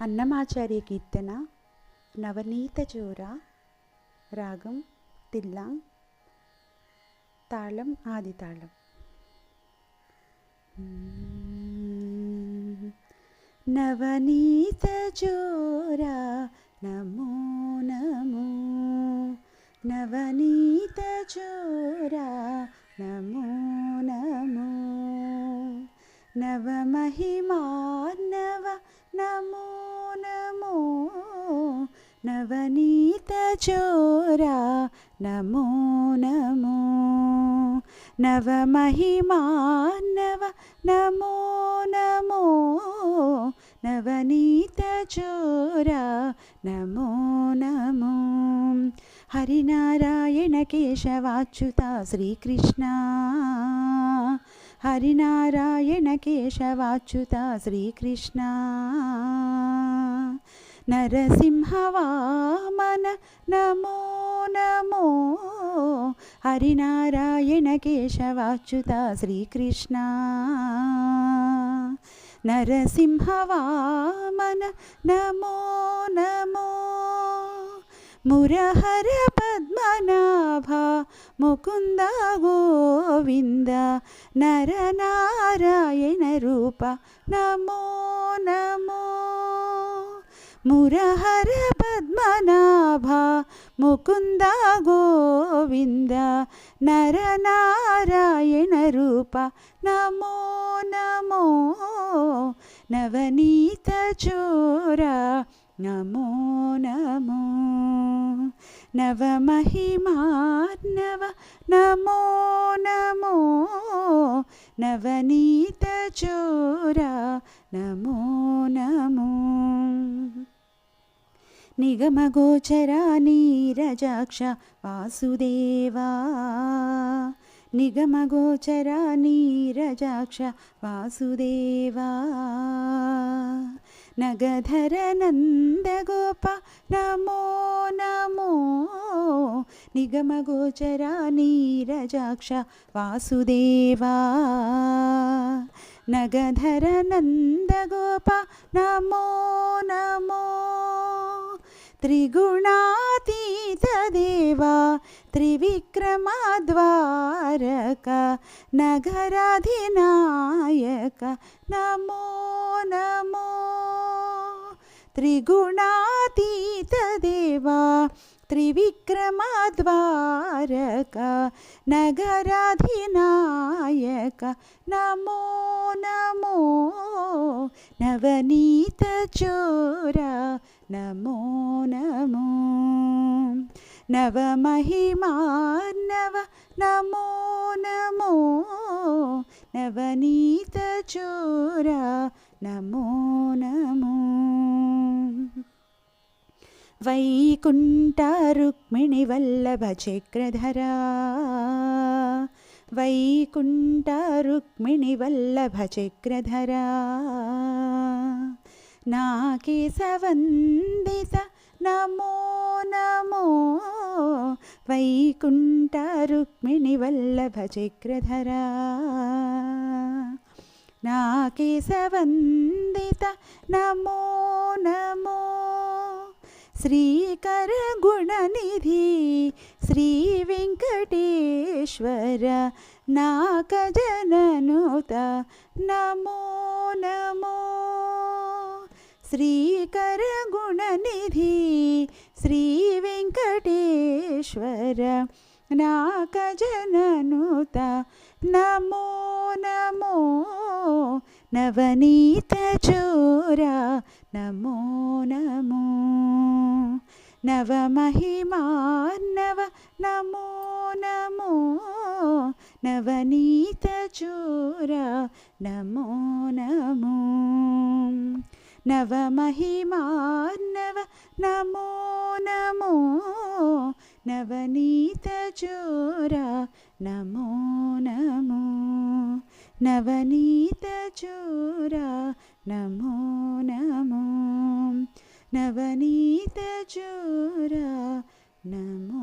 అన్నమాచార్య కీర్తన నవనీత జోర రాగం తిల్లా తాళం ఆది తాళం. నవనీత జోరా నమో నమో. నవనీత జోరా నమో నమో. నవమహిమార్నవ నమో నమో నవనీత చోరా నమో నమో నవమహిమాన్నవ నమో నమో నవనీత చోరా నమో నమో హరినారాయణ నరసింహవామన నమో నమో. హరినారాయణ కేశవాచ్యుత శ్రీకృష్ణ. నరసింహవామన నమో నమో. మురహర పద్మనాభ ముకుంద గోవింద. నరనారాయణ రూప నమో నమో. मुरहर पद्मनाभा मुकुन्द गोविन्द नरनारायणरूपा नमो नमो नवनीतचोरा नमो नमो नवमहिमा नमो नमो नवनीतचोरा नमो नमो। നിഗമഗോചരാ നീരജാക്ഷ വാസുദേവാ നിഗമഗോചരാ നീരജാക്ഷ വാസുദേവാ നഗധര നന്ദഗോപ നമോ നമോ നിഗമഗോചരാ നീരജാക്ഷ വാസുദേവാ നഗധര നന്ദഗോപ നമോ നമോ त्रिगुणातीतदेवा त्रिविक्रमाद्वारक नगराधिनायक नमो नमो। त्रिगुणातीतदेवा त्रिविक्रमाद्वारक नगराधिनायक नमो नमो। नवनीतचोरा नमो नमो। नवमहिमार्नव नमो नमो। नवनीतचोरा नमो नमो। वैकुण्ठरुक्मिणिवल्लभचक्रधरा वैकुण्ठरुक्मिणिवल्लभचक्रधरा నాకేశవందిత నమో నమో వైకుంఠ రుక్మిణి వల్లభ చక్రధరా. నాకేశవందిత నమో నమో శ్రీకరగుణనిధి శ్రీ వెంకటేశ్వర నాకజననుత నమో నమో श्रीकरगुणनिधि श्रीवेङ्कटेश्वर नाकजननुत नमो नमो नवनीतचोरा नमो नमो नवमहिमान्नव नमो नमो नवनीतचोरा नमो नमो नवमहिमान्नव नमो नमो। नवनीतचोरा नमो नमो। नवनीतचोरा नमो नमो। नवनीतचोरा नमो